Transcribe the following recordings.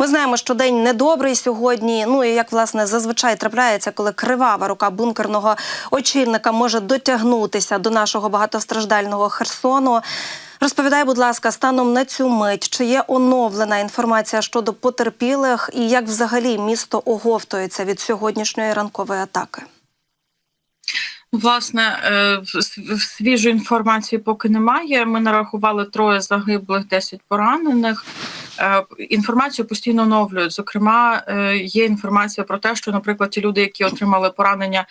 Ми знаємо, що день недобрий сьогодні. Ну і як власне зазвичай трапляється, коли кривава рука бункерного очільника може дотягнутися до нашого багатостраждального Херсону. Розповідай, будь ласка, станом на цю мить, чи є оновлена інформація щодо потерпілих, і як взагалі місто оговтується від сьогоднішньої ранкової атаки? Власне, е, в- інформації поки немає. Ми нарахували троє загиблих, 10 поранених. Е, Інформацію постійно оновлюють. Зокрема, е, є інформація про те, що, наприклад, ті люди, які отримали поранення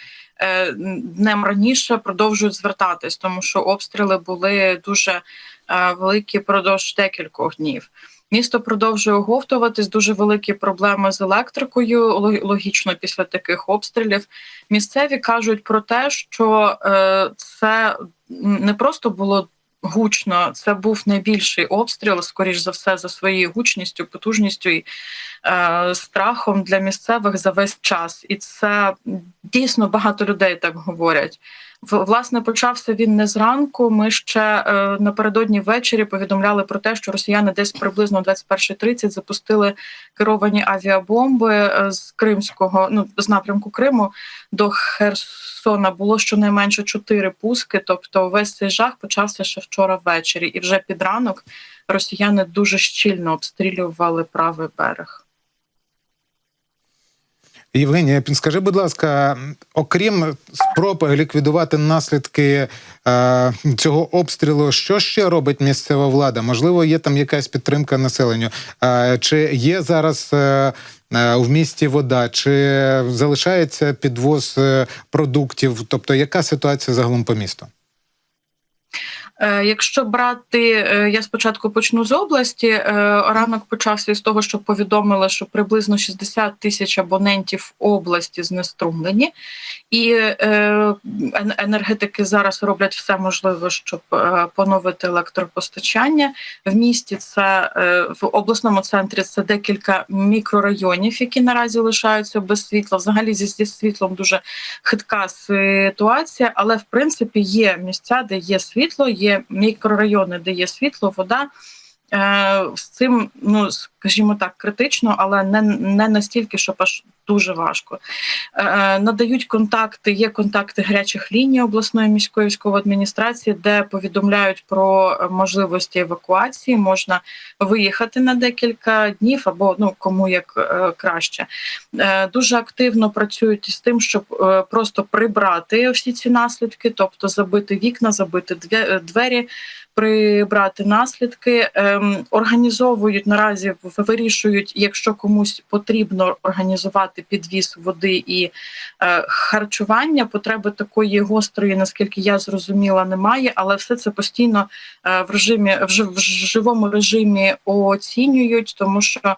днем раніше, продовжують звертатись, тому що обстріли були дуже великі продовж декількох днів. Місто продовжує оговтуватись. Дуже великі проблеми з електрикою. лог- Логічно після таких обстрілів. Місцеві кажуть про те, що е, це не просто було гучно, це був найбільший обстріл, скоріш за все, за своєю гучністю, потужністю і е, страхом для місцевих за весь час. І це дійсно багато людей так говорять. Власне, почався він не зранку. Ми ще е, напередодні ввечері повідомляли про те, що росіяни десь приблизно о 21.30 запустили керовані авіабомби е, з Кримського, ну з напрямку Криму до Херсона. Було щонайменше чотири пуски. Тобто, весь цей жах почався ще вчора ввечері, і вже під ранок росіяни дуже щільно обстрілювали правий берег. Євгенія, скажи, будь ласка, окрім спроби ліквідувати наслідки е, цього обстрілу, що ще робить місцева влада? Можливо, є там якась підтримка населенню? Е, чи є зараз е, е, в місті вода, чи залишається підвоз е, продуктів? Тобто, яка ситуація загалом по місту? Е, Якщо брати, е, я спочатку почну з області. Е, Ранок почався з того, що повідомили, що приблизно 60 тисяч абонентів області знеструмлені, і енергетики зараз роблять все можливе, щоб поновити електропостачання. В місті це в обласному центрі це декілька мікрорайонів, які наразі лишаються без світла. Взагалі зі, зі світлом дуже хитка ситуація, але в принципі є місця, де є світло, є мікрорайони, де є світло, вода. Е, з цим, ну скажімо так, критично, але не, не настільки, щоб аж дуже важко. Е, надають контакти, є контакти гарячих ліній обласної міської військової адміністрації, де повідомляють про е, можливості евакуації. Можна виїхати на декілька днів або ну кому як е, краще. Е, дуже активно працюють із тим, щоб е, просто прибрати всі ці наслідки, тобто забити вікна, забити е, двері. Прибрати наслідки, ем, організовують наразі, в- вирішують, якщо комусь потрібно організувати підвіз води і е, харчування. Потреби такої гострої, наскільки я зрозуміла, немає, але все це постійно е, в режимі в в живому режимі оцінюють, тому що.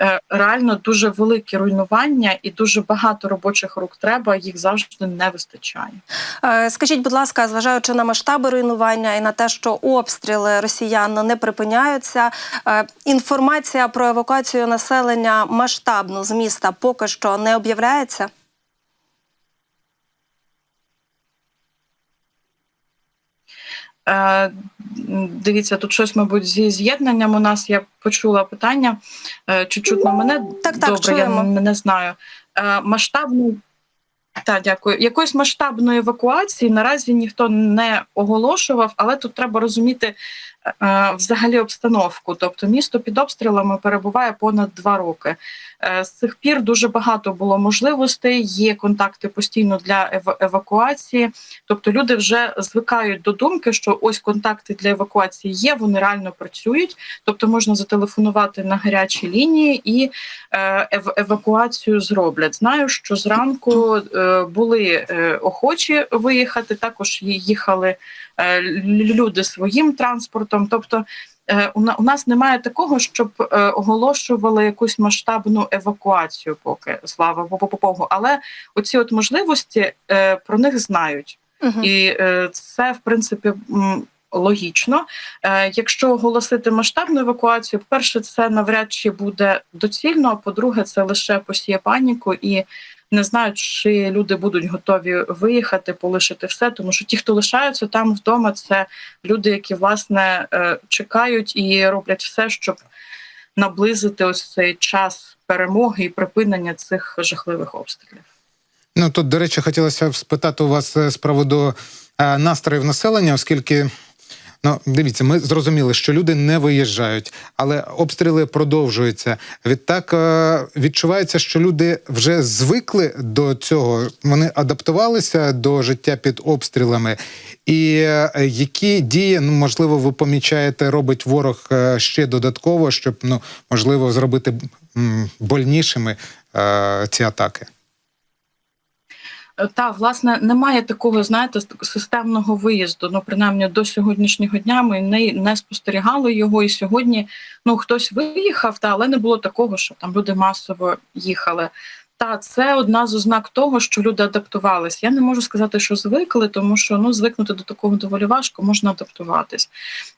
Е, Реально дуже великі руйнування і дуже багато робочих рук треба, їх завжди не вистачає. Е, Скажіть, будь ласка, зважаючи на масштаби руйнування і на те, що обстріли росіян не припиняються, е, інформація про евакуацію населення масштабну з міста поки що не об'являється. Е, Дивіться, тут щось, мабуть, зі з'єднанням у нас я почула питання. Чуть-чуть чутно мене Так, так, добре? чуємо. Я не, знаю. Масштабний Масштабну так, дякую. Якоїсь масштабної евакуації наразі ніхто не оголошував, але тут треба розуміти е, взагалі обстановку. Тобто, місто під обстрілами перебуває понад два роки. Е, з цих пір дуже багато було можливостей. Є контакти постійно для евакуації. Тобто, люди вже звикають до думки, що ось контакти для евакуації є, вони реально працюють. Тобто, можна зателефонувати на гарячі лінії і е, евакуацію зроблять. Знаю, що зранку е, були е, охочі виїхати. Також їхали е, люди своїм транспортом. Тобто е, у на- у нас немає такого, щоб е, оголошували якусь масштабну евакуацію, поки слава Богу. Але оці от можливості е, про них знають. Мгм. І е, це, в принципі, логічно. Е, Якщо оголосити масштабну евакуацію, по-перше, це навряд чи буде доцільно. А по-друге, це лише посіє паніку і. Не знаю, чи люди будуть готові виїхати, полишити все, тому що ті, хто лишаються там вдома, це люди, які власне е, чекають і роблять все, щоб наблизити ось цей час перемоги і припинення цих жахливих обстрілів. Ну тут, до речі, хотілося б спитати у вас е, з приводу е, настроїв населення, оскільки. Ну, дивіться, ми зрозуміли, що люди не виїжджають, але обстріли продовжуються. Відтак е, відчувається, що люди вже звикли до цього. Вони адаптувалися до життя під обстрілами. І е, які дії, ну можливо, ви помічаєте, робить ворог е, ще додатково, щоб ну можливо зробити больнішими ці атаки. Та власне немає такого, знаєте, системного виїзду. Ну, принаймні до сьогоднішнього дня ми не, не спостерігали його. І сьогодні ну хтось виїхав, та але не було такого, що там люди масово їхали. Та це одна з ознак того, що люди адаптувалися. Я не можу сказати, що звикли, тому що ну звикнути до такого доволі важко, можна адаптуватись.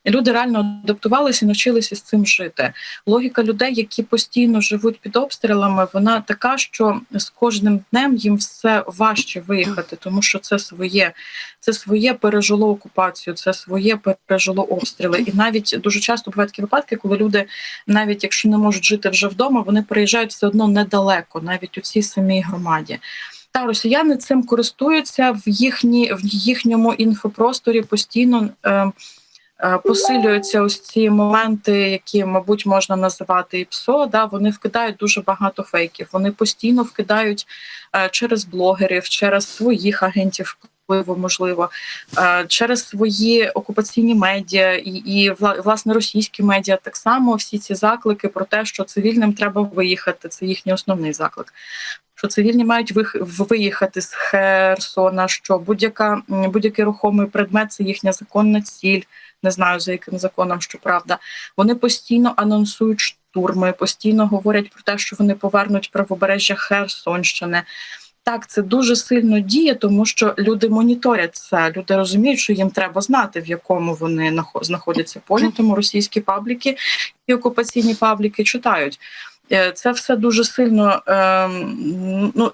І люди реально адаптувалися і навчилися з цим жити. Логіка людей, які постійно живуть під обстрілами, вона така, що з кожним днем їм все важче виїхати, тому що це своє, це своє пережило окупацію, це своє пережило обстріли. І навіть дуже часто бувають такі випадки, коли люди, навіть якщо не можуть жити вже вдома, вони переїжджають все одно недалеко, навіть у цій самій громаді. Та росіяни цим користуються в їхні в їхньому інфопросторі постійно. Е, е, Посилюються ось ці моменти, які, мабуть, можна називати і ПСО. Да, вони вкидають дуже багато фейків. Вони постійно вкидають е, через блогерів, через своїх агентів можливо, е, через свої окупаційні медіа і, і власне російські медіа. Так само всі ці заклики про те, що цивільним треба виїхати. Це їхній основний заклик. Що цивільні мають виїхати з Херсона, що будь-яка будь-який рухомий предмет це їхня законна ціль. Не знаю за яким законом, щоправда. Вони постійно анонсують штурми, постійно говорять про те, що вони повернуть правобережжя Херсонщини. Так, це дуже сильно діє, тому що люди моніторять це. Люди розуміють, що їм треба знати, в якому вони нахо- знаходяться полі. Тому російські пабліки і окупаційні пабліки читають. Е, Це все дуже сильно, ем, ну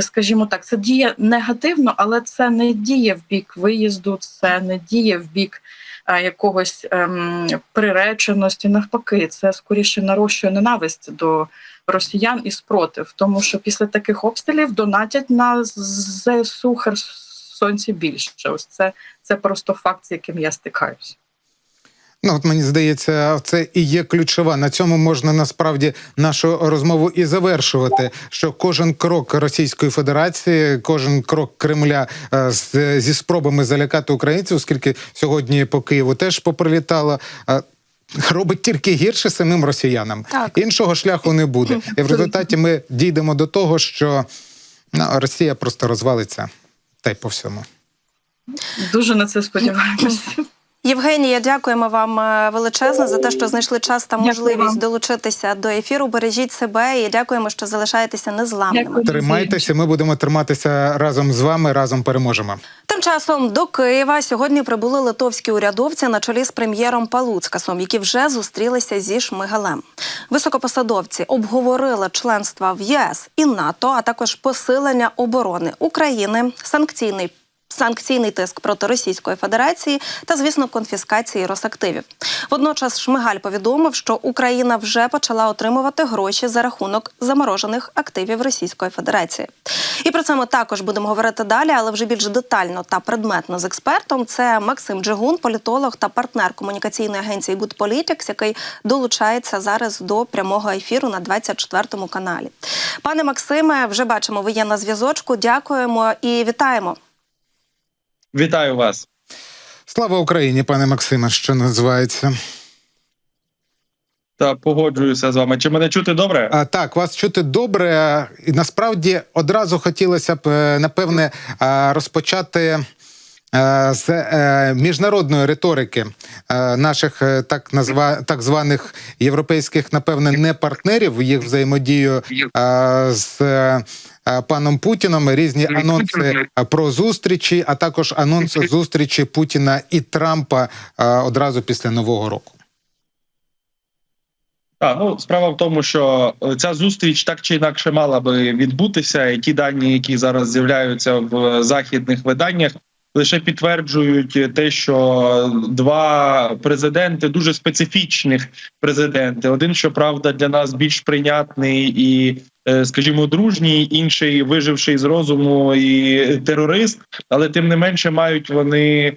скажімо так, це діє негативно, але це не діє в бік виїзду, це не діє в бік якогось ем, приреченості. Навпаки, це скоріше нарощує ненависть до росіян і спротив, тому що після таких обстрілів донатять на ЗСУ Херсонці більше. Ось це, це просто факт, з яким я стикаюся. Ну, от мені здається, це і є ключова. На цьому можна насправді нашу розмову і завершувати. Що кожен крок Російської Федерації, кожен крок Кремля е, з, зі спробами залякати українців, оскільки сьогодні по Києву теж поприлітало. е, Робить тільки гірше самим росіянам. Так. Іншого шляху не буде. І в результаті ми дійдемо до того, що ну, Росія просто розвалиться та й по всьому. Дуже на це сподіваємося. Євгенія, дякуємо вам е, величезно за те, що знайшли час та можливість долучитися до ефіру. Бережіть себе і дякуємо, що залишаєтеся незламними. Дякую. Тримайтеся, ми будемо триматися разом з вами, разом переможемо. Тим часом до Києва сьогодні прибули литовські урядовці на чолі з прем'єром Палуцкасом, які вже зустрілися зі Шмигалем. Високопосадовці обговорили членство в ЄС і НАТО, а також посилення оборони України, санкційний. Санкційний тиск проти Російської Федерації та, звісно, конфіскації Росактивів. Водночас Шмигаль повідомив, що Україна вже почала отримувати гроші за рахунок заморожених активів Російської Федерації. І про це ми також будемо говорити далі, але вже більш детально та предметно з експертом. Це Максим Джигун, політолог та партнер комунікаційної агенції Politics, який долучається зараз до прямого ефіру на 24 каналі. Пане Максиме, вже бачимо, ви є на зв'язочку. Дякуємо і вітаємо. Вітаю вас. Слава Україні, пане Максиме, що називається. Та погоджуюся з вами. Чи мене чути добре? А, так, вас чути добре. І насправді одразу хотілося б, е, напевне, розпочати. е, З е, міжнародної риторики наших так назва так званих європейських, напевне, не партнерів їх взаємодію з паном Путіном. Різні анонси е, про зустрічі, а також анонс зустрічі Путіна і Трампа е, одразу після нового року. А, ну справа в тому, що е, ця зустріч так чи інакше мала би відбутися, і ті дані, які зараз з'являються в західних виданнях, лише підтверджують те, що два президенти дуже специфічних президенти. Один, щоправда, для нас більш прийнятний і. Е, Скажімо, дружній, інший виживший з розуму і терорист, але тим не менше мають вони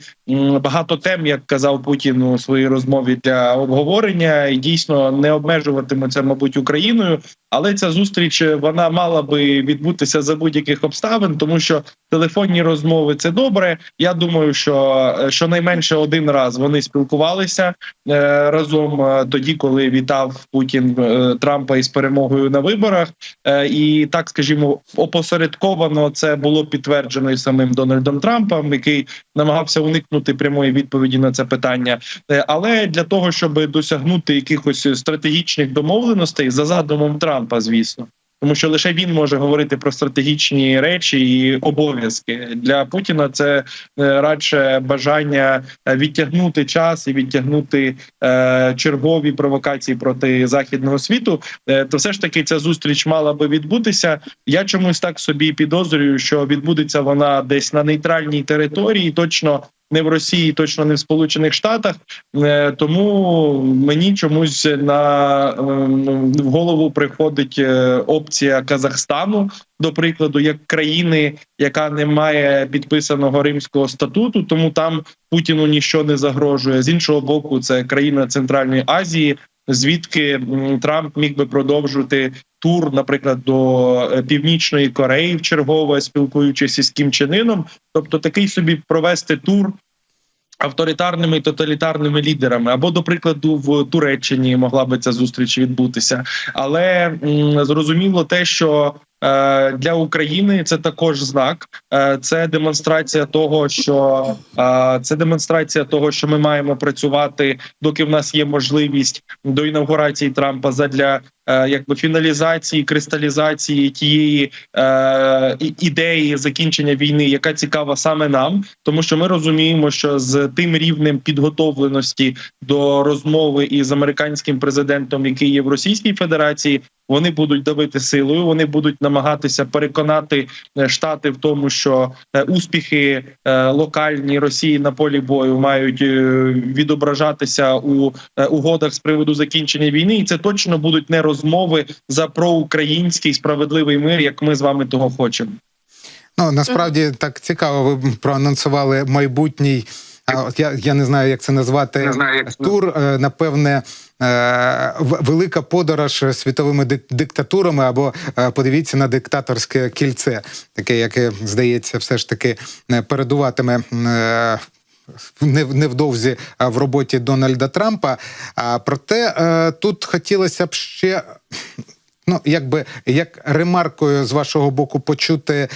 багато тем, як казав Путін у своїй розмові для обговорення, і дійсно не обмежуватимуться, мабуть, Україною. Але ця зустріч е, вона мала би відбутися за будь-яких обставин, тому що телефонні розмови це добре. Я думаю, що е, щонайменше один раз вони спілкувалися разом тоді, коли вітав Путін Трампа із перемогою на виборах. Е, і так, скажімо, опосередковано це було підтверджено і самим Дональдом Трампом, який намагався уникнути прямої відповіді на це питання. Е, Але для того, щоб досягнути якихось стратегічних домовленостей за задумом Трампа, звісно. Тому що лише він може говорити про стратегічні речі і обов'язки для Путіна. Це е, радше бажання е, відтягнути час і відтягнути е, чергові провокації проти західного світу. То все ж таки ця зустріч мала би відбутися. Я чомусь так собі підозрюю, що відбудеться вона десь на нейтральній території, точно. Не в Росії, точно не в Сполучених Штатах, Е, тому мені чомусь на е, в голову приходить е, опція Казахстану, до прикладу, як країни, яка не має підписаного римського статуту, тому там Путіну нічого не загрожує. З іншого боку, це країна Центральної Азії, звідки Трамп міг би продовжувати тур, наприклад, до е, Північної Кореї в чергове, спілкуючись із Кім Чен Іном. Тобто такий собі провести тур авторитарними і тоталітарними лідерами, або, до прикладу, в Туреччині могла би ця зустріч відбутися, але м, зрозуміло те, що для України це також знак, е, це демонстрація того, що е, це демонстрація того, що ми маємо працювати, доки в нас є можливість до інавгурації Трампа задля е, якби фіналізації, кристалізації тієї е, ідеї закінчення війни, яка цікава саме нам, тому що ми розуміємо, що з тим рівнем підготовленості до розмови із американським президентом, який є в Російській Федерації, вони будуть давити силою. Вони будуть намагатися переконати е, штати в тому, що е, успіхи е, локальні Росії на полі бою мають е, відображатися у е, угодах з приводу закінчення війни, і це точно будуть не розмови за проукраїнський справедливий мир, як ми з вами того хочемо. Ну насправді так цікаво. Ви проанонсували майбутній. А от я, я не знаю, як це назвати. Не знаю, як тур. е, Напевне, е, в- велика подорож світовими дик- диктатурами, або е, подивіться на диктаторське кільце, таке, яке здається, все ж таки передуватиме. Не- Невдовзі в роботі Дональда Трампа. Проте е, тут хотілося б ще Ну, якби як ремаркою з вашого боку почути,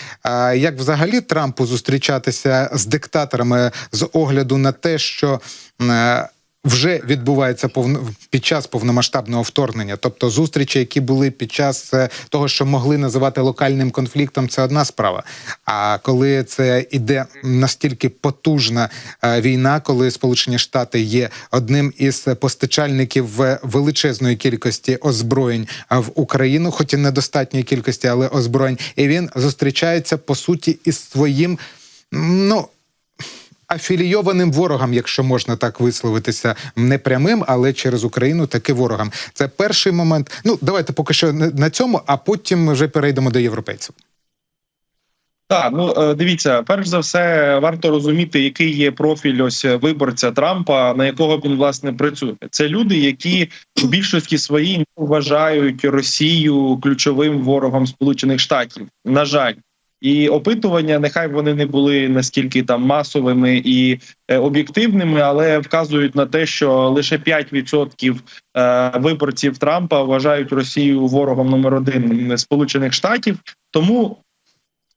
як взагалі Трампу зустрічатися з диктаторами з огляду на те, що е, вже відбувається повно під час повномасштабного вторгнення, тобто зустрічі, які були під час е, того, що могли називати локальним конфліктом, це одна справа. А коли це іде настільки потужна е, війна, коли Сполучені Штати є одним із постачальників е, величезної кількості озброєнь в Україну, хоч і недостатньої кількості, але озброєнь, і він зустрічається по суті із своїм ну афілійованим ворогам, якщо можна так висловитися, не прямим, але через Україну таки ворогам. Це перший момент. Ну давайте поки що на цьому, а потім вже перейдемо до європейців. Так, ну е, дивіться, перш за все, варто розуміти, який є профіль ось виборця Трампа, на якого він власне працює. Це люди, які в більшості своїй не вважають Росію ключовим ворогом Сполучених Штатів. На жаль. І опитування, нехай вони не були настільки там масовими і е, об'єктивними, але вказують на те, що лише 5% е, виборців Трампа вважають Росію ворогом номер один Сполучених Штатів. Тому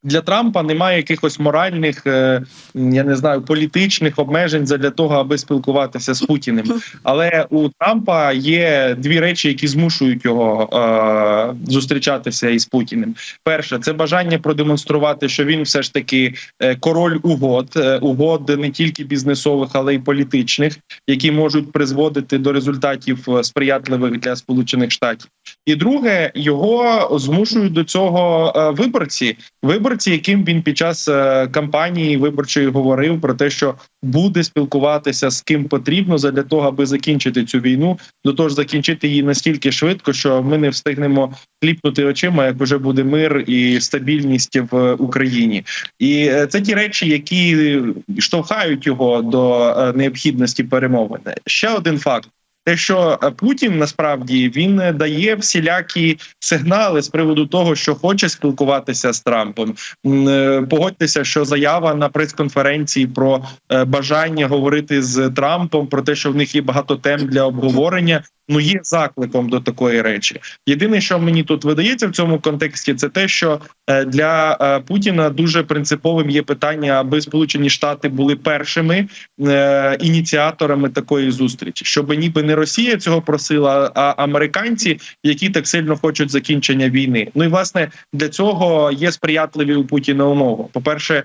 для Трампа немає якихось моральних, е, я не знаю, політичних обмежень для того, аби спілкуватися з Путіним. Але у Трампа є дві речі, які змушують його е, зустрічатися із Путіним. Перше, це бажання продемонструвати, що він все ж таки е, король угод, е, угод не тільки бізнесових, але й політичних, які можуть призводити до результатів сприятливих для Сполучених Штатів. І друге, його змушують до цього виборці. Виборці виборці, яким він під час е, кампанії виборчої говорив про те, що буде спілкуватися з ким потрібно задля того, аби закінчити цю війну. До того ж, закінчити її настільки швидко, що ми не встигнемо кліпнути очима, як уже буде мир і стабільність в Україні. І е, це ті речі, які штовхають його до е, необхідності перемовин. Ще один факт. Те, що е, Путін насправді він е, дає всілякі сигнали з приводу того, що хоче спілкуватися з Трампом. Е, Погодьтеся, що заява на прес-конференції про бажання говорити з Трампом, про те, що в них є багато тем для обговорення. Ну є закликом до такої речі. Єдине, що мені тут видається в цьому контексті, це те, що е, для е, Путіна дуже принциповим є питання, аби Сполучені Штати були першими е, ініціаторами такої зустрічі, щоб ніби не Росія цього просила, а американці, які так сильно хочуть закінчення війни. Ну і власне для цього є сприятливі у Путіна умови. По перше,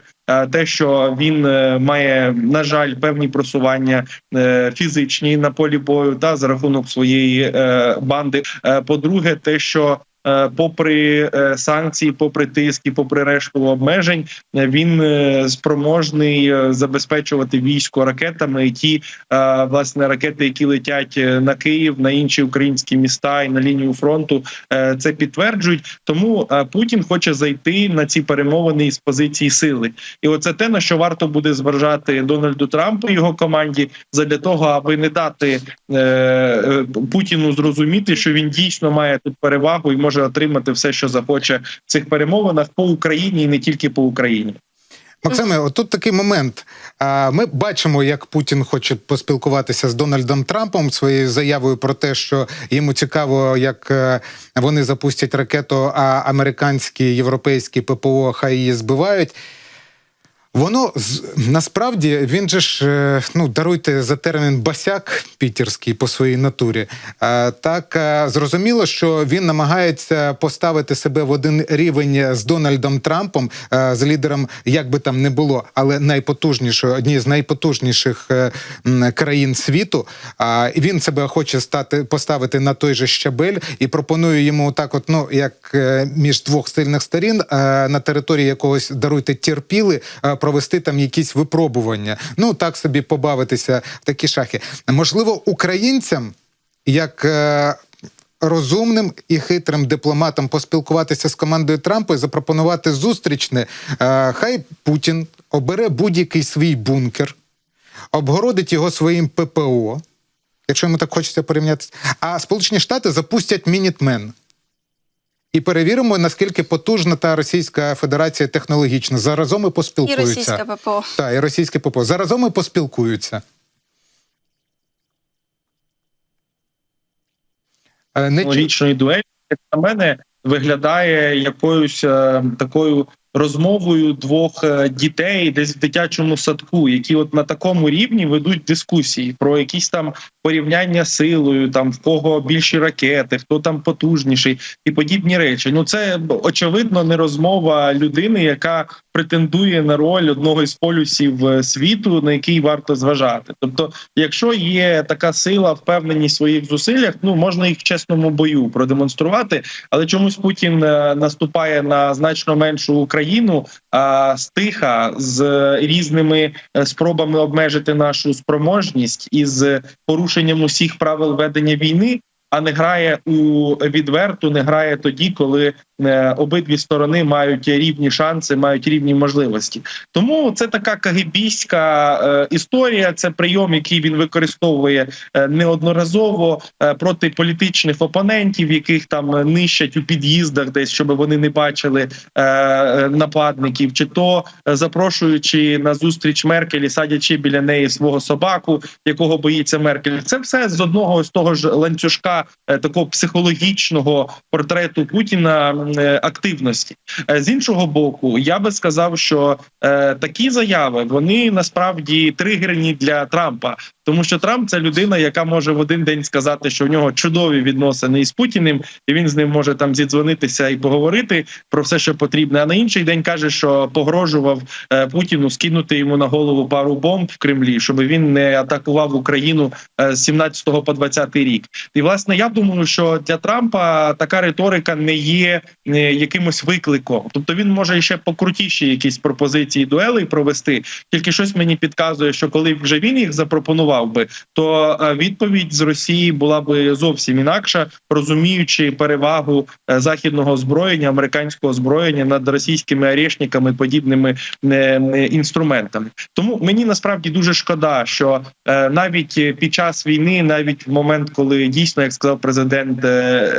те, що він має на жаль певні просування фізичні на полі бою, та за рахунок своєї е, банди. Е, По-друге, те, що попри е, санкції, попри тиск і попри решту обмежень, е, він е, спроможний е, забезпечувати військо ракетами. І ті е, власне ракети, які летять е, на Київ, на інші українські міста і на лінію фронту, е, це підтверджують. Тому е, Путін хоче зайти на ці перемовини із позиції сили, і оце те на що варто буде зважати Дональду Трампу і його команді, задля того, аби не дати е, е, Путіну зрозуміти, що він дійсно має тут перевагу і може отримати все, що захоче в цих перемовинах по Україні і не тільки по Україні. Максиме, отут такий момент. Ми бачимо, як Путін хоче поспілкуватися з Дональдом Трампом своєю заявою про те, що йому цікаво, як е, вони запустять ракету, а американські європейські ППО хай її збивають. Воно насправді він же ж е, ну даруйте за термін басяк пітерський по своїй натурі. Так е, зрозуміло, що він намагається поставити себе в один рівень з Дональдом Трампом, е, з лідером, як би там не було, але найпотужнішою, однією з найпотужніших країн світу. І він себе хоче стати поставити на той же щабель і пропонує йому так, от ну як між двох сильних сторін на території якогось даруйте терпіли, провести там якісь випробування. Ну так собі побавитися в такі шахи. Можливо, українцям як. е, Розумним і хитрим дипломатам поспілкуватися з командою Трампа і запропонувати зустрічне. Е, Хай Путін обере будь-який свій бункер, обгородить його своїм ППО, якщо йому так хочеться порівняти. А Сполучені Штати запустять Мінітмен. І перевіримо, наскільки потужна та Російська Федерація технологічна. Заразом і І поспілкуються. російське ППО. Так, і російське ППО. Заразом і поспілкуються. Е, Не технологічної дуелі, як на мене, виглядає якоюсь е, такою розмовою двох е, дітей десь в дитячому садку, які от на такому рівні ведуть дискусії про якісь там порівняння силою, там в кого більші ракети, хто там потужніший і подібні речі. Ну це очевидно не розмова людини, яка претендує на роль одного із полюсів е, світу, на який варто зважати. Тобто, якщо є така сила, впевненість в своїх зусиллях, ну можна їх в чесному бою продемонструвати, але чомусь Путін е, наступає на значно меншу Україну, а стиха з е, різними е, спробами обмежити нашу спроможність із порушенням усіх правил ведення війни. А не грає у відверту, не грає тоді, коли обидві сторони мають рівні шанси, мають рівні можливості. Тому це така кагибійська е, історія. Це прийом, який він використовує е, неодноразово е, проти політичних опонентів, яких там нищать у під'їздах, десь щоб вони не бачили е, е, нападників, чи то е, запрошуючи на зустріч Меркелі, садячи біля неї свого собаку, якого боїться Меркель. Це все з одного з того ж ланцюжка е, такого психологічного портрету Путіна е, активності. Е, З іншого боку, я би сказав, що е, такі заяви вони насправді тригерні для Трампа. Тому що Трамп це людина, яка може в один день сказати, що в нього чудові відносини із Путіним, і він з ним може там зідзвонитися і поговорити про все, що потрібно. А на інший день каже, що погрожував е, Путіну скинути йому на голову пару бомб в Кремлі, щоб він не атакував Україну е, з 17 по 20 рік. І власне я думаю, що для Трампа така риторика не є е, якимось викликом. Тобто він може ще покрутіші якісь пропозиції дуелей провести. Тільки щось мені підказує, що коли вже він їх запропонував би, то е, відповідь з Росії була би зовсім інакша, розуміючи перевагу е, західного озброєння, американського озброєння над російськими орешниками, подібними е, інструментами. Тому мені насправді дуже шкода, що навіть під час війни, навіть в момент, коли дійсно, як сказав президент,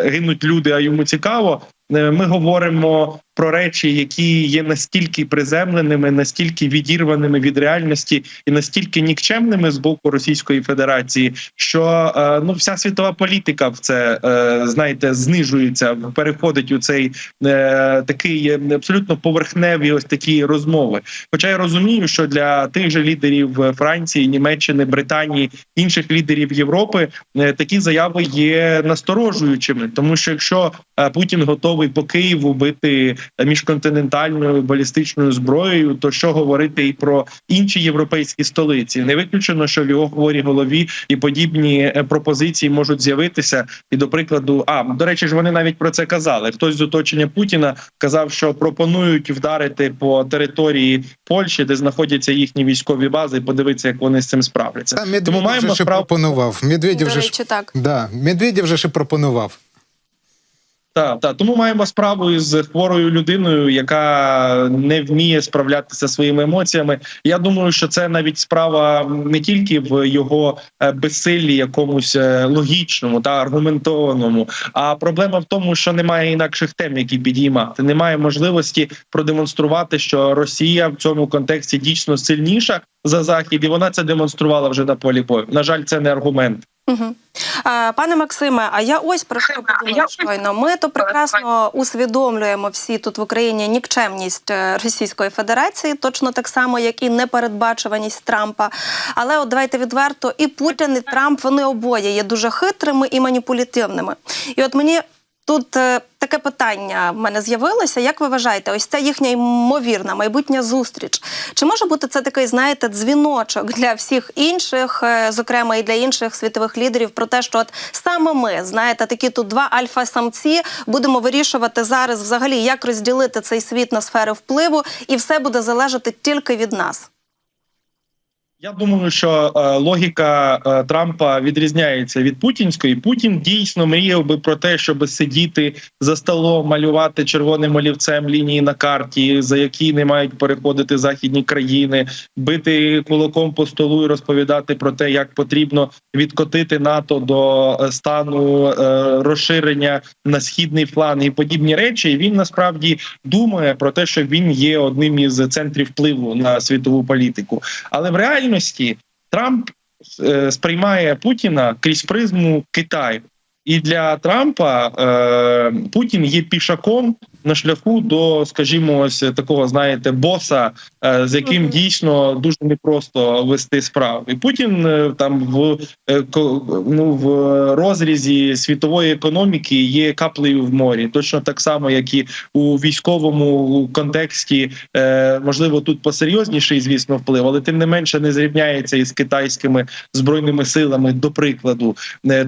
гинуть люди, а йому цікаво. Ми говоримо про речі, які є настільки приземленими, настільки відірваними від реальності і настільки нікчемними з боку Російської Федерації, що е, ну вся світова політика в це е, знаєте знижується, переходить у цей е, такий абсолютно поверхневі ось такі розмови. Хоча я розумію, що для тих же лідерів Франції, Німеччини, Британії, інших лідерів Європи такі заяви є насторожуючими, тому що якщо Путін готовий по Києву бити міжконтинентальною балістичною зброєю, то що говорити і про інші європейські столиці? Не виключено, що в його хворій голові і подібні е, пропозиції можуть з'явитися. І до прикладу, а до речі, ж вони навіть про це казали. Хтось з оточення Путіна казав, що пропонують вдарити по території Польщі, де знаходяться їхні військові бази, і подивитися, як вони з цим справляться. Та Тому маємо вже справу. пропонував. Медведєв вже ж речі, так. да, Медведєв вже ж і пропонував. Так, так. Тому маємо справу із хворою людиною, яка не вміє справлятися своїми емоціями. Я думаю, що це навіть справа не тільки в його е, безсиллі, якомусь е, логічному та аргументованому, а проблема в тому, що немає інакших тем, які підіймати. Немає можливості продемонструвати, що Росія в цьому контексті дійсно сильніша за захід, і вона це демонструвала вже на полі бою. На жаль, це не аргумент. Угу. Пане Максиме, а я ось про що подумала щойно. Ми то прекрасно усвідомлюємо всі тут в Україні нікчемність е, Російської Федерації, точно так само, як і непередбачуваність Трампа. Але от давайте відверто, і Путін, і Трамп вони обоє є дуже хитрими і маніпулятивними. І от мені. Тут е, таке питання в мене з'явилося. Як ви вважаєте, ось ця їхня ймовірна майбутня зустріч? Чи може бути це такий, знаєте, дзвіночок для всіх інших, е, зокрема і для інших світових лідерів, про те, що от саме ми, знаєте, такі тут два альфа-самці будемо вирішувати зараз взагалі, як розділити цей світ на сфери впливу, і все буде залежати тільки від нас. Я думаю, що е, логіка е, Трампа відрізняється від путінської. Путін дійсно мріяв би про те, щоб сидіти за столом, малювати червоним олівцем лінії на карті, за які не мають переходити західні країни, бити кулаком по столу і розповідати про те, як потрібно відкотити НАТО до е, стану е, розширення на східний фланг і подібні речі. І він насправді думає про те, що він є одним із центрів впливу на світову політику, але в реальності Трамп е, сприймає Путіна крізь призму Китаю. І для Трампа е, Путін є пішаком на шляху до, скажімо, ось такого, знаєте, боса, е, з яким дійсно дуже непросто вести справу. І Путін е, там в, е, ну, в розрізі світової економіки є каплею в морі, точно так само, як і у військовому контексті, можливо, тут посерйозніший, звісно, вплив, але тим не менше не зрівняється із китайськими збройними силами, до прикладу.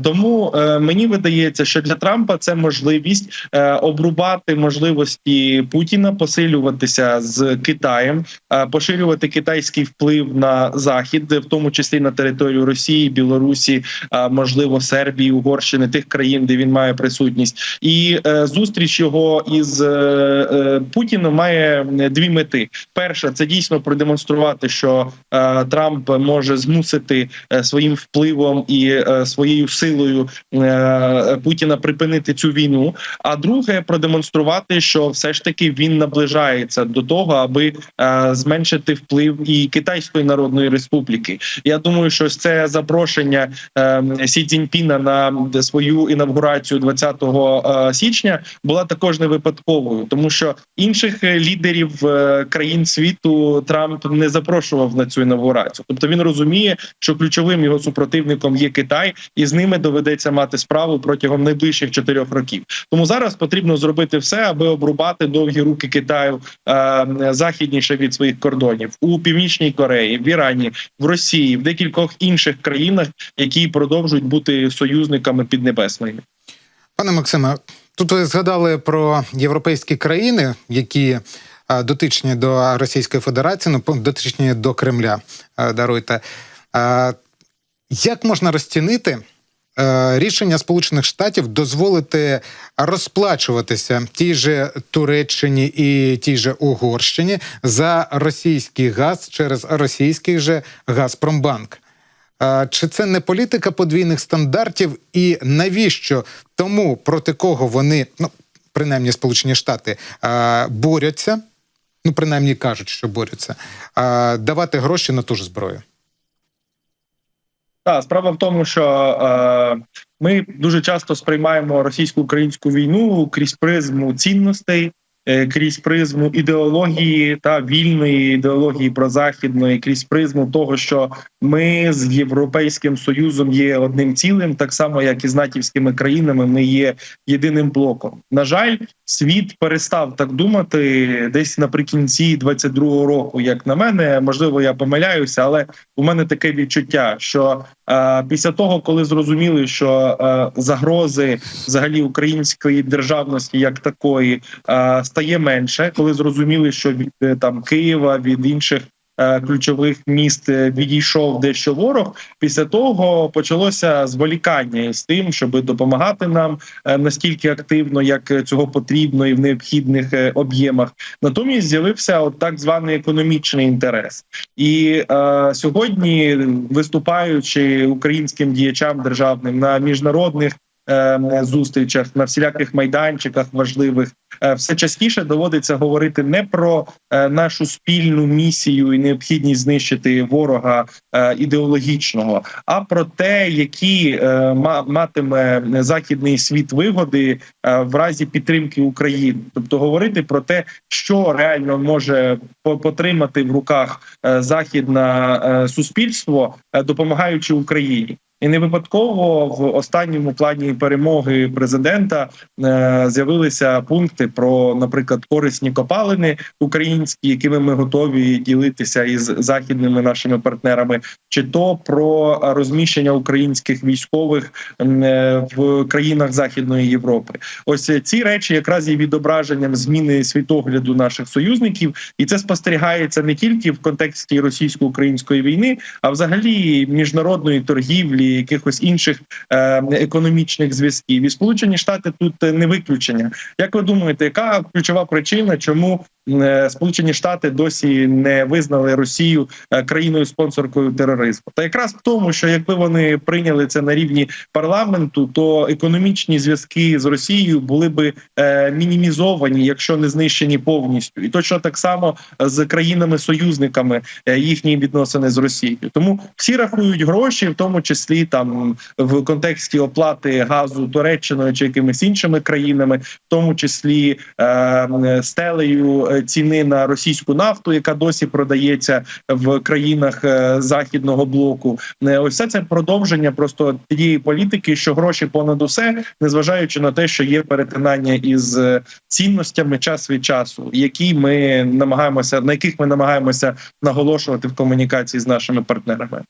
Тому мені видається, що для Трампа це можливість обрубати можливості Путіна, посилюватися з Китаєм, поширювати китайський вплив на захід, в тому числі на територію Росії, Білорусі, можливо, Сербії, Угорщини, тих країн, де він має присутність, і е, зустріч його із е, е, Путіним має дві мети: перша це дійсно продемонструвати, що Трамп може змусити своїм впливом і своєю силою Путіна припинити цю війну. А друге продемонструвати, сказати, що все ж таки він наближається до того, аби е, зменшити вплив і Китайської Народної Республіки. Я думаю, що це запрошення е, Сі Цзіньпіна на свою інавгурацію 20 е, січня була також не випадковою, тому що інших лідерів е, країн світу Трамп не запрошував на цю інавгурацію. Тобто він розуміє, що ключовим його супротивником є Китай, і з ними доведеться мати справу протягом найближчих чотирьох років. Тому зараз потрібно зробити все, аби обрубати довгі руки Китаю е, західніше від своїх кордонів у північній Кореї, в Ірані, в Росії, в декількох інших країнах, які продовжують бути союзниками піднебесної. Пане Максиме, тут ви згадали про європейські країни, які е, дотичні до Російської Федерації, ну дотичні до Кремля. е, Даруйте. Е, Як можна розцінити рішення Сполучених Штатів дозволити розплачуватися тій же Туреччині і тій же Угорщині за російський газ через російський же Газпромбанк? Чи це не політика подвійних стандартів, і навіщо тому, проти кого вони, ну принаймні Сполучені Штати, а, борються, ну принаймні кажуть, що борються, давати гроші на ту ж зброю? Так, справа в тому, що е, ми дуже часто сприймаємо російсько-українську війну крізь призму цінностей, крізь призму ідеології та вільної ідеології прозахідної, крізь призму того, що ми з Європейським Союзом є одним цілим, так само як і з натівськими країнами, ми є єдиним блоком. На жаль, світ перестав так думати десь наприкінці 22-го року. Як на мене, можливо, я помиляюся, але у мене таке відчуття, що е, після того, коли зрозуміли, що е, загрози взагалі української державності як такої е, стає менше, коли зрозуміли, що від е, там Києва від інших. е, Ключових міст е, відійшов дещо ворог. Після того почалося зволікання із тим, щоб допомагати нам настільки активно, як цього потрібно, і в необхідних об'ємах. Натомість з'явився от так званий економічний інтерес. І е, сьогодні, виступаючи українським діячам державним на міжнародних зустрічах, на всіляких майданчиках важливих, е, все частіше доводиться говорити не про е, нашу спільну місію і необхідність знищити ворога е, ідеологічного, а про те, які е, ма- матиме західний світ вигоди е, в разі підтримки України, тобто говорити про те, що реально може потримати в руках е, західне е, суспільство, е, допомагаючи Україні. І не випадково в останньому плані перемоги президента е, з'явилися пункти про, наприклад, корисні копалини українські, якими ми готові ділитися із західними нашими партнерами, чи то про розміщення українських військових е, в країнах Західної Європи. Ось ці речі якраз є відображенням зміни світогляду наших союзників, і це спостерігається не тільки в контексті російсько-української війни, а взагалі міжнародної торгівлі, якихось інших е, економічних зв'язків. І Сполучені Штати тут е, не виключення. Як ви думаєте, яка ключова причина, чому Сполучені Штати досі не визнали Росію е, країною спонсоркою тероризму? Та якраз в тому, що якби вони прийняли це на рівні парламенту, то економічні зв'язки з Росією були би е, мінімізовані, якщо не знищені повністю, і точно так само з країнами-союзниками е, їхні відносини з Росією. Тому всі рахують гроші, в тому числі там в контексті оплати газу Туреччиною чи якимись іншими країнами, в тому числі е, стелею е, ціни на російську нафту, яка досі продається в країнах е, західного блоку. Е, Ось все це продовження просто тієї політики, що гроші понад усе, незважаючи на те, що є перетинання із е, цінностями час від часу, які ми намагаємося на яких ми намагаємося наголошувати в комунікації з нашими партнерами.